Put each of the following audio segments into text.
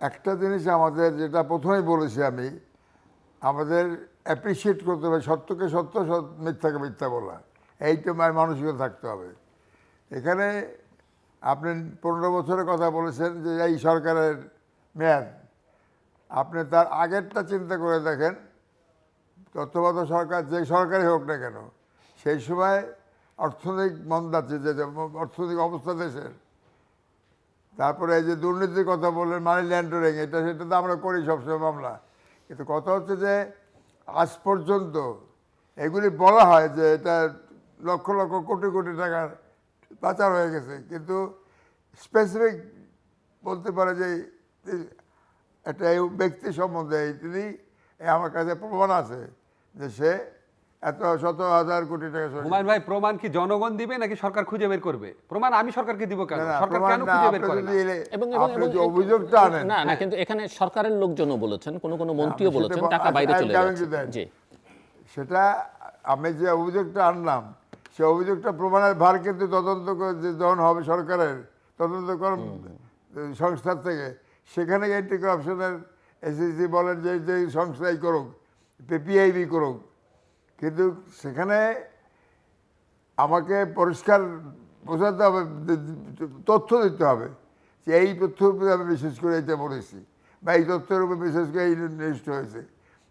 একটা জিনিস আমাদের যেটা প্রথমেই বলেছি আমি, আমাদের অ্যাপ্রিসিয়েট করতে হবে, সত্যকে সত্য মিথ্যাকে মিথ্যা বলা। এইটা মানসিকতা থাকতে হবে। এখানে আপনি পনেরো বছরের কথা বলেছেন যে এই সরকারের মেয়াদ। আপনি তার আগেরটা চিন্তা করে দেখেন তত্ত্বাবধায়ক সরকার যে সরকারই হোক না কেন, সেই সময় অর্থনৈতিক মন্দা যে অর্থনৈতিক অবস্থা দেশের তারপরে এই যে দুর্নীতির কথা বললেন মানি ল্যান্ডারিং, এটা সেটা তো আমরা করি সবসময় মামলা। কিন্তু কথা হচ্ছে যে আজ পর্যন্ত এগুলি বলা হয় যে এটা লক্ষ লক্ষ কোটি কোটি টাকার পাচার হয়ে গেছে। কিন্তু স্পেসিফিক বলতে পারে যে একটা ব্যক্তি সম্বন্ধে তিনি আমার কাছে প্রমাণ আছে যে সে এত শত হাজার কোটি টাকা হুমায়ুন ভাই প্রমাণ কি জনগণ দিবে নাকি সরকার খুঁজে বের করবে? প্রমাণ আমি সরকারকে দিব কেন? সরকার কেন খুঁজে বের করে এলে- এবং এবং আপনি যে অভিযোগটা আনেন। না না কিন্তু এখানে সরকারের লোকজনও বলেছেন কোন কোন মন্ত্রীও সেটা বলেছেন টাকা বাইরে চলে যাচ্ছে। জি। সেটা আমি যে অভিযোগটা আনলাম সে অভিযোগটা প্রমাণের ভার কিন্তু তদন্ত করে যে যখন হবে সরকারের তদন্ত করম সংস্থার থেকে সেখানে অ্যান্টি করাপশনের এসএসসি বলেন যে যে সংস্থাই করুক পিআইবি করুক কিন্তু সেখানে আমাকে পরিষ্কার বোঝাতে হবে তথ্য দিতে হবে যে এই তথ্যের উপরে আমি বিশেষ করে এটা বলেছি বা এই তথ্যের উপরে বিশেষ করে এই নির্দিষ্ট হয়েছে।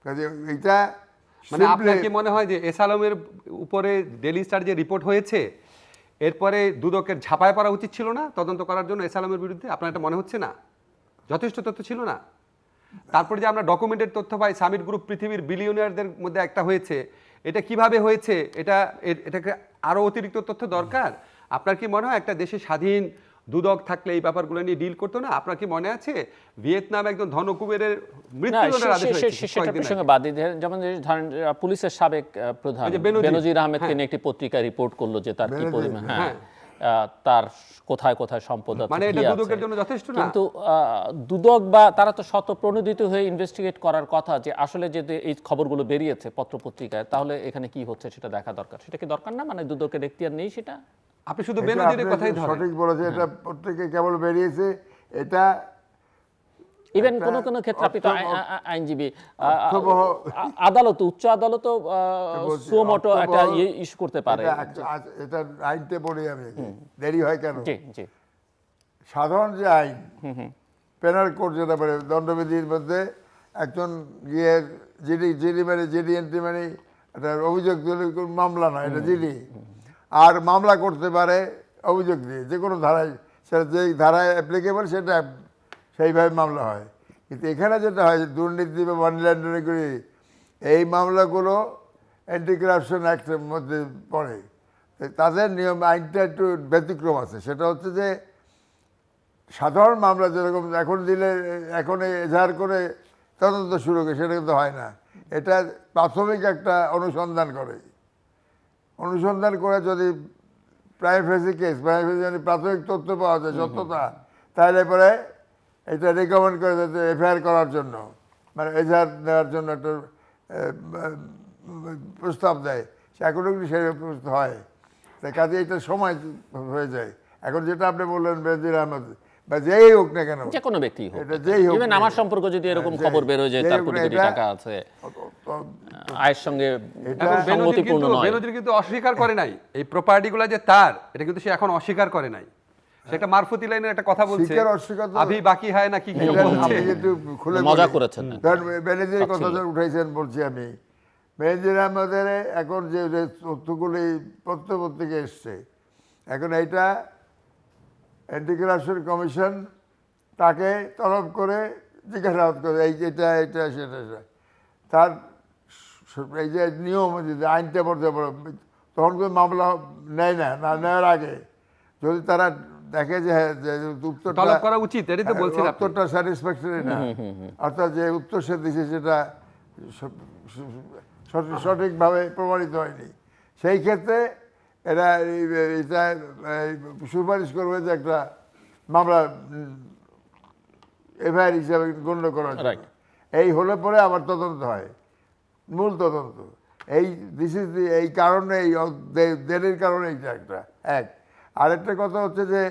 কাজে এইটা মানে আপনার কি মনে হয় যে এস আলমের উপরে ডেলি স্টার যে রিপোর্ট হয়েছে এরপরে দুদকের ঝাঁপায় পড়া উচিত ছিল না তদন্ত করার জন্য এস আলমের বিরুদ্ধে? আপনার এটা মনে হচ্ছে না? যথেষ্ট তথ্য ছিল না? তারপরে যে আমরা ডকুমেন্টেড তথ্য পাই সামিট গ্রুপ পৃথিবীর বিলিয়নিয়ারদের মধ্যে একটা হয়েছে এটা কীভাবে হয়েছে এটা এটাকে আরও অতিরিক্ত তথ্য দরকার আপনার কি মনে হয় একটা দেশে স্বাধীন দুদক থাকলে এই ব্যাপারগুলো নিয়ে ডিল করতো না আপনার কি মনে আছে ভিয়েতনাম একজন ধনকুবেরের মৃত্যুদণ্ডের আদেশ হয়েছে সে- সেটার কয়েকদিন আগে। প্রসঙ্গে বাদ দিয়ে যেমন ধরেন পুলিশের সাবেক প্রধান বেনজির, বেনজির আহমেদকে হ্যাঁ। নিয়ে একটি পত্রিকা রিপোর্ট করল যে তার কি পরিমাণ হ্যাঁ হ্যাঁ। তার কোথায় কোথায় সম্পদ আছে মানে এটা দুদকের জন্য যথেষ্ট না? কিন্তু দুদক বা তারা তো শত প্রণোদিত হয়ে ইনভেস্টিগেট করার কথা যে আসলে যে এই খবরগুলো বেরিয়েছে পত্রপত্রিকায় তাহলে এখানে কি হচ্ছে সেটা দেখা দরকার? সেটা কি দরকার না? মানে দুদকের এখতিয়ার নেই সেটা? আপনি শুধু বেনাজিরের কথাই ধরেন। সঠিক বলেছে এটা প্রত্যেকে কেবল বেরিয়েছে এটা ইভেন কোনো কোনো ক্ষেত্রে আপনি তো আইনজীবী আদালত উচ্চ আদালত সুমোটো একটা ইয়ে ইস্যু করতে পারে। এটা এটা আইনতে পড়ি আমি। দেরি হয় কেন? জি জি। সাধারণ যে আইন পেনাল কোড যেটা বলে দণ্ডবিধির মধ্যে একজন গিয়ে জিডি জিডি মানে জিডি এন্ট্রি মানে একটা অভিযোগ মামলা নয় এটা জিডি। আর মামলা করতে পারে অভিযোগ দিয়ে যে কোনো ধারায় সেটা যে ধারায় অ্যাপ্লিকেবল সেটা সেইভাবে মামলা হয়। কিন্তু এখানে যেটা হয় দুর্নীতি বা মানি লন্ডারিং করি এই মামলাগুলো অ্যান্টি কারাপশন অ্যাক্টের মধ্যে পড়ে। তাদের নিয়ম আইনটা একটু ব্যতিক্রম আছে। সেটা হচ্ছে যে সাধারণ মামলা যেরকম এখন দিলে এখন এজাহার করে তদন্ত শুরু করে সেটা কিন্তু হয় না। এটা প্রাথমিক একটা অনুসন্ধান করে। অনুসন্ধান করে যদি প্রাইভেসি কেস প্রাইভেসি যদি প্রাথমিক তথ্য পাওয়া যায় সত্যতা তাহলে পরে এটা রেকমেন্ড করে যাতে এফআইআর করার জন্য। মানে এজাহার দেওয়ার জন্য একটা প্রস্তাব দেয়। সে এখনও কিন্তু সেই হয়। তাই কাজে এটা সময় হয়ে যায়। এখন যেটা আপনি বললেন বেজির আহমদ বা যেই হোক না কেন যে কোনো ব্যক্তি হোক। এটা যেই হোক আমার কেন। সম্পর্ক যদি এরকম হ্যাঁ, খবর যেই- বেরোয় যে তার কোটি কোটি টাকা আছে আয়ের সঙ্গে এটা সংগতিপূর্ণ কিন্তু নয়। বেনজির কিন্তু অস্বীকার করে নাই। এই প্রপার্টিগুলো যে তার এটা কিন্তু সে এখন অস্বীকার করে নাই। সেটা মারফতি লাইনের একটা কথা বলছে। আভি বাকি হয় না কি কি বলছে? খুলে মজা করেছেন। কথা উঠাইছেন বলছি আমি। বেনজির আহমদের এখন যে তথ্যগুলি পত্রপত্রিকা এসছে এখন এইটা অ্যান্টি কারাপশন কমিশন তাকে তলব করে জিজ্ঞাসাবাদ করে এই এটা এটা সেটা সেটা। তার এই যে নিয়ম আইনটা পড়তে পারো তখন কোনো মামলা নেয় না না নেওয়ার আগে। যদি তারা দেখে যে হ্যাঁ, উত্তরটা তলব করা উচিত এটাই তো হ্যাঁ, বলছিলেন আপনি। উত্তরটা স্যাটিসফ্যাক্টরি না। অর্থাৎ যে উত্তর সে দিছে সেটা সঠিকভাবে প্রমাণিত হয়নি। সেই ক্ষেত্রে এরা এটা সুপারিশ করবে যে একটা মামলা এফআইআর হিসাবে গণ্য করা। এই হলে পরে আবার তদন্ত হয়। মূল তদন্ত। এই দিস ইজ এই কারণে এই দেরির কারণে এইটা একটা। এক। আরেকটা কথা হচ্ছে যে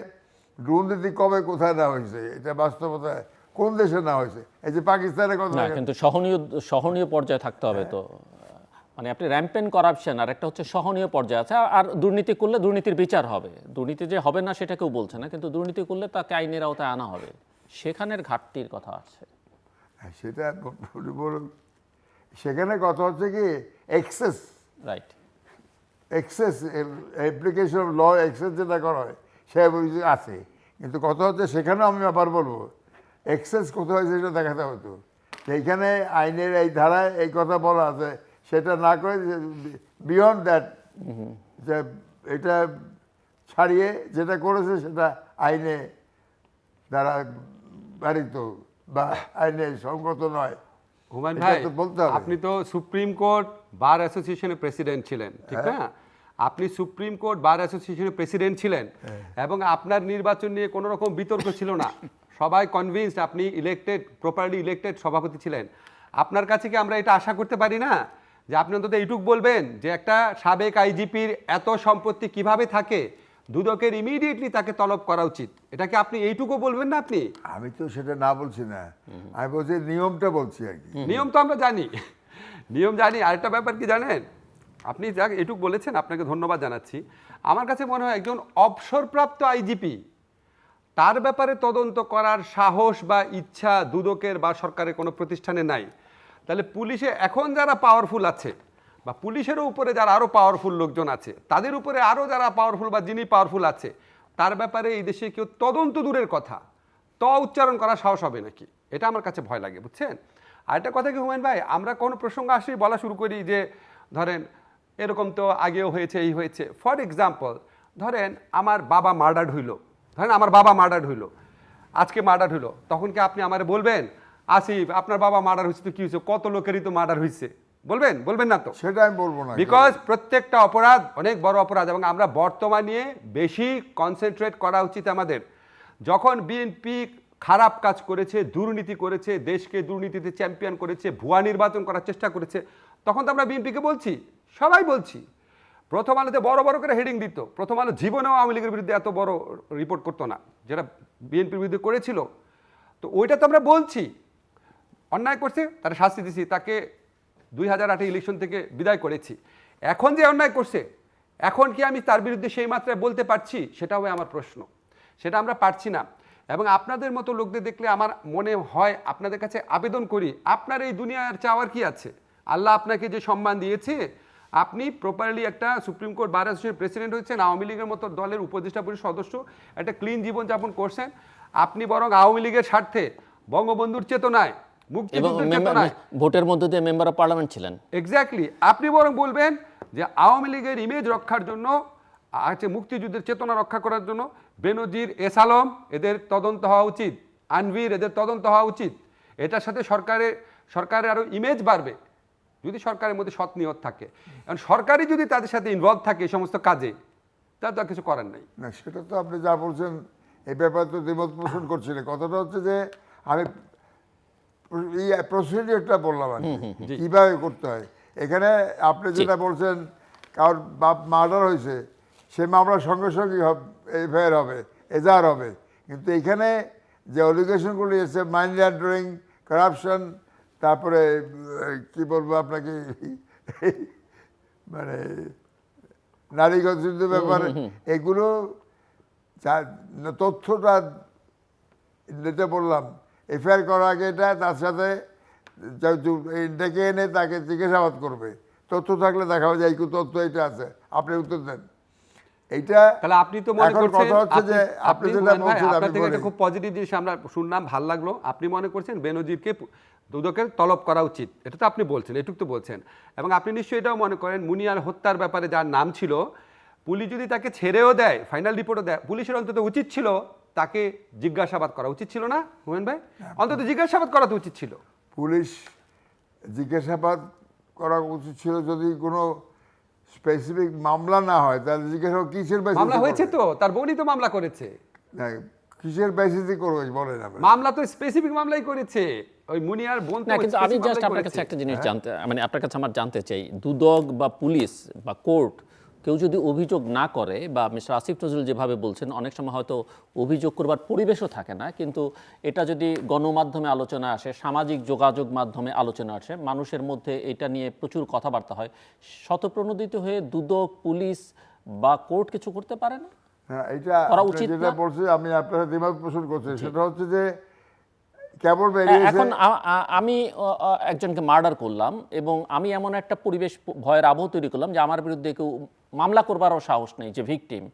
দুর্নীতি কবে কোথায় না হয়েছে? এটা বাস্তবতা কোন দেশে না হয়েছে? এই যে পাকিস্তানের কথা না কিন্তু সহনীয় সহনীয় পর্যায়ে থাকতে হবে তো। মানে আপনি র্যাম্পেন করাপশন আর একটা হচ্ছে সহনীয় পর্যায়ে আছে। আর- দুর্নীতি করলে দুর্নীতির বিচার হবে। দুর্নীতি যে হবে না সেটা কেউ বলছে না কিন্তু দুর্নীতি করলে তাকে আইনের আওতায় আনা হবে। সেখানের ঘাটতির কথা আছে। হ্যাঁ, সেটা সেখানে কথা হচ্ছে কি access right access application of law access যেটা করা হয় সে আছে। কিন্তু কথা হচ্ছে সেখানেও আমি আবার বলব এক্সেস কোথায় হয়েছে সেটা দেখাতে হতো সেইখানে আইনের এই ধারায় এই কথা বলা আছে সেটা না করে বিয়ন্ড দ্যাট যে এটা ছাড়িয়ে যেটা করেছে সেটা আইনে দ্বারা বাড়িত বা আইনে সঙ্গত নয়। হুমায়ুন ভাই বলতে আপনি তো সুপ্রিম কোর্ট বার অ্যাসোসিয়েশনের প্রেসিডেন্ট ছিলেন ঠিক হ্যাঁ। না? আপনি সুপ্রিম কোর্ট বার অ্যাসোসিয়েশনের প্রেসিডেন্ট ছিলেন হ্যাঁ। এবং আপনার নির্বাচন নিয়ে কোনো রকম বিতর্ক ছিল না। সবাই কনভিন্সড আপনি ইলেক্টেড প্রপারলি ইলেক্টেড সভাপতি ছিলেন। আপনার কাছে কি আমরা এটা আশা করতে পারি না? যে আপনি অন্তত এইটুক বলবেন যে একটা সাবেক আইজিপির এত সম্পত্তি কীভাবে থাকে দুদকের ইমিডিয়েটলি তাকে তলব করা উচিত। এটা কি আপনি এইটুকু বলবেন না আপনি? আমি তো সেটা না বলছি না। আমি বলছি নিয়মটা বলছি আর কি। নিয়ম তো আমরা জানি। নিয়ম জানি, আরেকটা ব্যাপার কি জানেন? আপনি যাক, এটুক বলেছেন, আপনাকে ধন্যবাদ জানাচ্ছি। আমার কাছে মনে হয় একজন অবসরপ্রাপ্ত আইজিপি, তার ব্যাপারে তদন্ত করার সাহস বা ইচ্ছা দুদকের বা সরকারের কোনো প্রতিষ্ঠানে নাই। তাহলে পুলিশে এখন যারা পাওয়ারফুল আছে, বা পুলিশেরও উপরে যারা আরও পাওয়ারফুল লোকজন আছে, তাদের উপরে আরও যারা পাওয়ারফুল বা যিনি পাওয়ারফুল আছে, তার ব্যাপারে এই দেশে কেউ তদন্ত দূরের কথা, ত উচ্চারণ করার সাহস হবে নাকি? এটা আমার কাছে ভয় লাগে, বুঝছেন? আরেকটা কথা কি হুমায়ুন ভাই আমরা কোনো প্রসঙ্গ আসলেই বলা শুরু করি যে ধরেন এরকম তো আগেও হয়েছে এই হয়েছে। ফর এক্সাম্পল ধরেন আমার বাবা মার্ডার হইল। ধরেন আমার বাবা মার্ডার হইল। আজকে মার্ডার হইল। তখন কি আপনি আমারে বলবেন আসিফ আপনার বাবা মার্ডার হয়েছে তো কি হয়েছে? কত লোকেরই তো মার্ডার হয়েছে বলবেন? বলবেন না তো? সেটা আমি বলব না বিকজ প্রত্যেকটা অপরাধ অনেক বড় অপরাধ এবং আমরা বর্তমানে বেশি কনসেন্ট্রেট করা উচিত আমাদের। যখন বিএনপি খারাপ কাজ করেছে, দুর্নীতি করেছে, দেশকে দুর্নীতিতে চ্যাম্পিয়ন করেছে, ভুয়া নির্বাচন করার চেষ্টা করেছে। তখন তো আমরা বিএনপিকে বলছি, সবাই বলছি। প্রথম আলোতে বড় বড় করে হেডিং দিত। প্রথম আলো জীবনেও আওয়ামী লীগের বিরুদ্ধে এত বড় রিপোর্ট করতো না, যেটা বিএনপির বিরুদ্ধে করেছিল। তো ওইটা তো আমরা বলছি। অন্যায় করছে, তারা শাস্তি দিছি, তাকে দুই হাজার আটে ইলেকশন থেকে বিদায় করেছি। এখন যে অন্যায় করছে, এখন কি আমি তার বিরুদ্ধে সেই মাত্রায় বলতে পারছি? সেটাও আমার প্রশ্ন। সেটা আমরা পারছি না। এবং আপনাদের মতো লোকদের দেখলে আমার মনে হয় আপনাদের কাছে আবেদন করি আপনার এই দুনিয়ার চাওয়ার কি আছে? আল্লাহ আপনাকে যে সম্মান দিয়েছে আপনি প্রপারলি একটা supreme court bar association president হয়েছেন আওয়ামী লীগের মতো দলের উপদেষ্টা পরিষদ সদস্য একটা ক্লিন জীবনযাপন করছেন আপনি বরং আওয়ামী লীগের স্বার্থে বঙ্গবন্ধুর চেতনায় মুক্তিযুদ্ধের চেতনায়। ভোটের মধ্য দিয়ে মেম্বার অফ পার্লামেন্ট ছিলেন। এক্স্যাক্টলি আপনি বরং বলবেন যে আওয়ামী লীগের ইমেজ রক্ষার জন্য আছে মুক্তিযুদ্ধের চেতনা রক্ষা করার জন্য। বেনজির এস আলম এদের তদন্ত হওয়া উচিত। আনভির এদের তদন্ত হওয়া উচিত। এটার সাথে সরকারের সরকারের আরও ইমেজ বাড়বে। যদি সরকারের মধ্যে সৎ নিয়ত থাকে। কারণ সরকারই যদি তাদের সাথে ইনভলভ থাকে এই সমস্ত কাজে তাহলে তো আর কিছু করার নেই। না সেটা তো আপনি যা বলছেন এই ব্যাপারে তো দ্বিমত পোষণ করছিলেন। কথাটা হচ্ছে যে আমি এই প্রসিডিওরটা বললাম আর কীভাবে করতে হয়? এখানে আপনি যেটা বলছেন কারোর বাপ মার্ডার হয়েছে সে মামলার সঙ্গে সঙ্গে এফআইআর হবে এজাহার হবে। কিন্তু এখানে যে অলিগেশনগুলি এসে মানি লন্ডারিং করাপশন তারপরে কি বলব আপনাকে মানে নারীগত ব্যাপারে এগুলো যা- তথ্যটা নিতে বললাম। এফআইআর করার আগে এটা তার সাথে ডেকে এনে তাকে জিজ্ঞাসাবাদ করবে। তথ্য থাকলে দেখা যায় এই তথ্য এটা আছে। আপনি উত্তর দেন। এইটা তাহলে আপনি তো মনে করছেন হচ্ছে যে আপনি- যেটা বলছেন আপনার থেকে একটা খুব পজিটিভ জিনিস আমরা শুনলাম ভালো লাগল। আপনি মনে করছেন বেনজিরকে দুদকের তলব করা উচিত। এটা তো আপনি বলছেন এটুক তো বলছেন। এবং আপনি নিশ্চয়ই এটাও মনে করেন মুনিয়ার হত্যার ব্যাপারে যার নাম ছিল পুলিশ যদি তাকে ছেড়েও দেয় ফাইনাল রিপোর্টও দেয় পুলিশের অন্তত উচিত ছিল তাকে জিজ্ঞাসাবাদ করা। উচিত ছিল না হুমেন ভাই? অন্তত জিজ্ঞাসাবাদ করা তো উচিত ছিল। পুলিশ জিজ্ঞাসাবাদ করা উচিত ছিল যদি কোনো স্পেসিফিক মামলা না হয় তাহলে জিজ্ঞেস কিসের মামলা হয়েছে তো তার বোনই তো মামলা করেছে। কিসের বেসিসে করবে বলেন আপনি। মামলা তো স্পেসিফিক মামলাই করেছে। ওই মুনিয়ার বোন তো না কিন্তু আমি জাস্ট আপনার কাছে একটা জিনিস জানতে মানে আপনার কাছে আমার জানতে চাই দুদক বা পুলিশ বা কোর্ট কেউ যদি অভিযোগ না করে বা মিস্টার আসিফ নজরুল যেভাবে বলছেন অনেক সময় হয়তো অভিযোগ করবার পরিবেশও থাকে না। কিন্তু এটা যদি গণমাধ্যমে আলোচনা আসে সামাজিক যোগাযোগ মাধ্যমে আলোচনা আসে মানুষের মধ্যে এটা নিয়ে প্রচুর কথাবার্তা হয় শতপ্রণোদিত হয়ে দুদক পুলিশ বা কোর্ট কিছু করতে পারে না? হ্যাঁ এটা করা উচিত যেটা? বলছি আমি আপনার দ্বিমত পোষণ করছি। সেটা হচ্ছে যে কেবল বেরিয়েছে? এখন আমি একজনকে মার্ডার করলাম এবং আমি এমন একটা পরিবেশ ভয়ের আবহ তৈরি করলাম যে আমার বিরুদ্ধে কেউ মামলা করবারও সাহস নেই যে ভিকটিম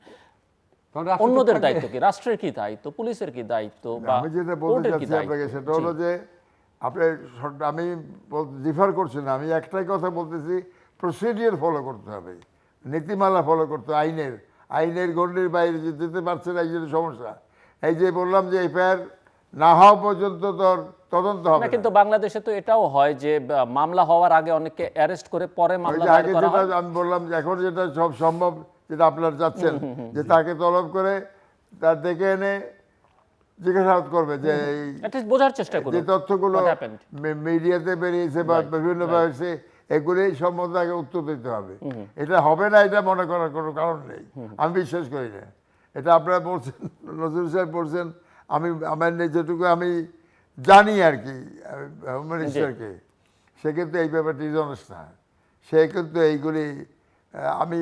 অন্যদের দায়িত্ব কি? রাষ্ট্রের কি দায়িত্ব? পুলিশের কি দায়িত্ব? বা আমি যেটা বলতে চাচ্ছি আপনাকে সেটা হলো যে আপনি আমি ডিফার করছি না। আমি একটাই কথা বলতেছি প্রসিডিওর ফলো করতে হবে। নীতিমালা ফলো করতে হবে, আইনের। আইনের গণ্ডির বাইরে যেতে পারছে না এই জন্য সমস্যা। এই যে বললাম যে এফআইআর না হওয়া পর্যন্ত তোর তদন্ত হবে না। কিন্তু বাংলাদেশে তো এটাও হয় যে মামলা হওয়ার আগে অনেকে অ্যারেস্ট করে পরে মামলা দায়ের করা হয়। আমি বললাম যে এখন যেটা সব সম্ভব যেটা আপনার যাচ্ছেন যে তাকে তলব করে তার ডেকে এনে জিজ্ঞাসাবাদ করবে যে এই বোঝার চেষ্টা করুন যে তথ্যগুলো মিডিয়াতে বেরিয়েছে বা বিভিন্ন এগুলি সম্বন্ধে আগে উত্তর দিতে হবে। এটা হবে না এটা মনে করার কোনো কারণ নেই। আমি বিশ্বাস করি না। এটা আপনারা বলছেন নজরুল সাহেব বলছেন আমি আমার যেটুকু আমি জানি আর কি মিনিস্টারকে সে কিন্তু এই ব্যাপারটি জনস না সে কিন্তু এইগুলি আমি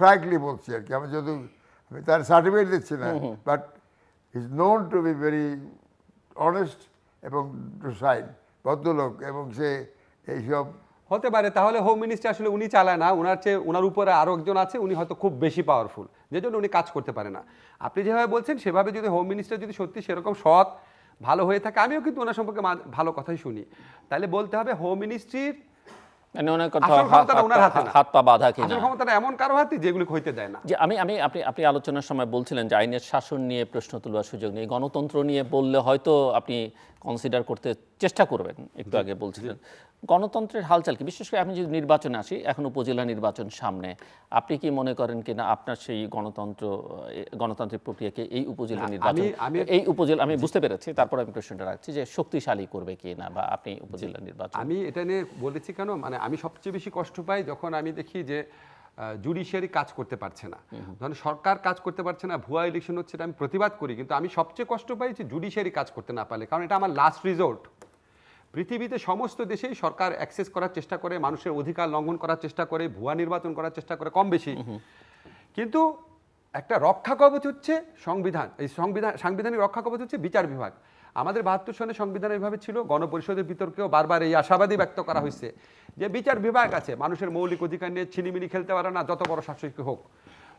ফ্র্যাঙ্কলি বলছি আর কি আমি যদি আমি তার সার্টিফিকেট দিচ্ছি না but is known to be very honest এবং টু সাইড ভদ্রলোক এবং সে এইসব হতে পারে তাহলে হোম মিনিস্টার আসলে উনি চালায় না ওনার চেয়ে ওনার উপরে আরও একজন আছে উনি হয়তো খুব বেশি পাওয়ারফুল যে জন্য উনি কাজ করতে পারে না। আপনি যেভাবে বলছেন সেভাবে যদি হোম মিনিস্টার যদি সত্যি সেরকম সৎ ভালো হয়ে থাকে আমিও কিন্তু ওনার সম্পর্কে ভালো কথাই শুনি। তাহলে বলতে হবে হোম মিনিস্ট্রির মানে অনেক হাত- ক্ষমতাটা হাত ওনার পা- হাতে না। হাত পা বাঁধা কিনা। আসল ক্ষমতাটা এমন কারও হাতে যেগুলি হইতে দেয় না। যে আমি আমি আপনি আপনি আলোচনার সময় বলছিলেন যে আইনের শাসন নিয়ে প্রশ্ন তোলার সুযোগ নেই গণতন্ত্র নিয়ে বললে হয়তো আপনি কনসিডার করতে চেষ্টা করবেন একটু আগে বলছিলেন। গণতন্ত্রের হালচাল কি? বিশেষ করে আমি যদি নির্বাচনে আসি এখন উপজেলা নির্বাচন সামনে আপনি কি মনে করেন কি না আপনার সেই গণতন্ত্র গণতান্ত্রিক প্রক্রিয়াকে এই উপজেলা নির্বাচন আমি- এই উপজেলা আমি বুঝতে পেরেছি তারপর আমি প্রশ্নটা রাখছি যে শক্তিশালী করবে কি না বা আপনি উপজেলা নির্বাচন আমি এটা নিয়ে বলেছি কেন? মানে আমি সবচেয়ে বেশি কষ্ট পাই যখন আমি দেখি যে জুডিশিয়ারি কাজ করতে পারছে না। ধরেন সরকার কাজ করতে পারছে না ভুয়া ইলেকশন হচ্ছে এটা আমি প্রতিবাদ করি কিন্তু আমি সবচেয়ে কষ্ট পাই যে জুডিশিয়ারি কাজ করতে না পারলে কারণ এটা আমার লাস্ট রিজোর্ট পৃথিবীতে সমস্ত দেশেই সরকার অ্যাক্সেস করার চেষ্টা করে মানুষের অধিকার লঙ্ঘন করার চেষ্টা করে ভুয়া নির্বাচন করার চেষ্টা করে কম বেশি। কিন্তু একটা রক্ষা কবচ হচ্ছে সংবিধান এই সংবিধান সাংবিধানিক রক্ষা কবচ হচ্ছে বিচার বিভাগ। আমাদের বাহাত্তর সনে সংবিধান এইভাবে ছিল গণপরিষদের বিতর্কেও বারবার এই আশাবাদী ব্যক্ত করা হয়েছে যে বিচার বিভাগ আছে মানুষের মৌলিক অধিকার নিয়ে ছিনিমিনি খেলতে পারে না যত বড় শাসক হোক।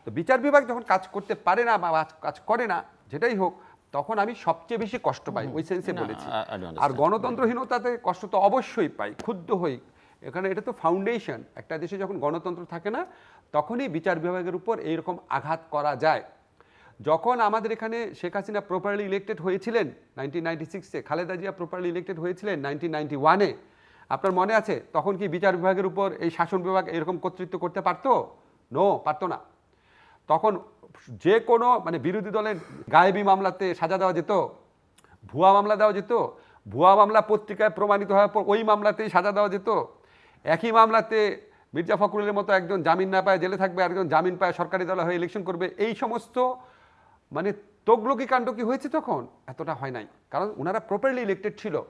তো বিচার বিভাগ যখন কাজ করতে পারে না বা কাজ করে না যেটাই হোক তখন আমি সবচেয়ে বেশি কষ্ট পাই ওই সেন্সে বলেছি. আর গণতন্ত্রহীনতাতে কষ্ট তো অবশ্যই পাই ক্ষুব্ধ হই। এখানে এটা তো ফাউন্ডেশন একটা দেশে যখন গণতন্ত্র থাকে না তখনই বিচার বিভাগের উপর এইরকম আঘাত করা যায়। যখন আমাদের এখানে শেখ হাসিনা প্রপারলি ইলেক্টেড হয়েছিলেন নাইনটিন নাইনটি সিক্সে খালেদা জিয়া প্রপারলি ইলেক্টেড হয়েছিলেন নাইনটিন নাইনটি ওয়ানে আপনার মনে আছে তখন কি বিচার বিভাগের উপর এই শাসন বিভাগ এরকম কর্তৃত্ব করতে পারতো? নো পারতো না। তখন যে কোনো মানে বিরোধী দলের গায়েবী মামলাতে সাজা দেওয়া যেত, ভুয়া মামলা দেওয়া যেত, ভুয়া মামলা পত্রিকায় প্রমাণিত হওয়ার পর ওই মামলাতেই সাজা দেওয়া যেত। একই মামলাতে মির্জা ফখরুলের মতো একজন জামিন না পায় জেলে থাকবে একজন জামিন পায় সরকারি দলে হয়ে ইলেকশন করবে, এই সমস্ত মানে তগলকি কাণ্ড কি হয়েছে তখন? এতটা হয় নাই। কারণ ওনারা প্রপারলি ইলেক্টেড ছিল।